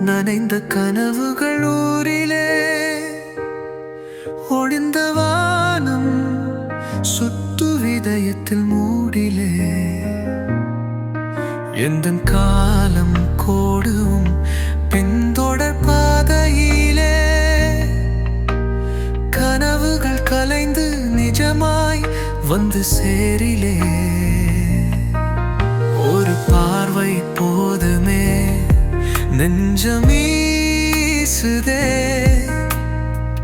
நனைந்த கனவுகள் ஊரிலே ஒடிந்த வானம் சுத்து விதயத்தில் மூடிலே. எந்த காலம் கோடுவும் பின்தொடர் பாதையிலே. கனவுகள் கலைந்து நிஜமாய் வந்து சேரிலே. ஒரு பார்வை போதுமே நெஞ்சமீசுதே.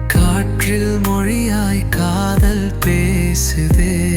காற்றில் மொழியாய் காதல் பேசுதே.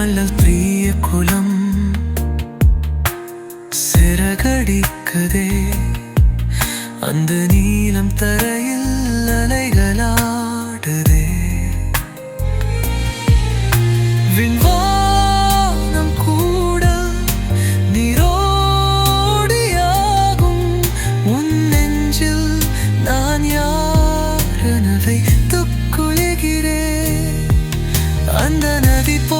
മലൽ പ്രിയ കുലം சிறகடிக்குதே. அந்த நீலம் தரையில் அலைகளாடுதே. விண்வானம் கூட நீரோடியாகும். உன் நெஞ்சில் நான் யார் என அந்த நதி போ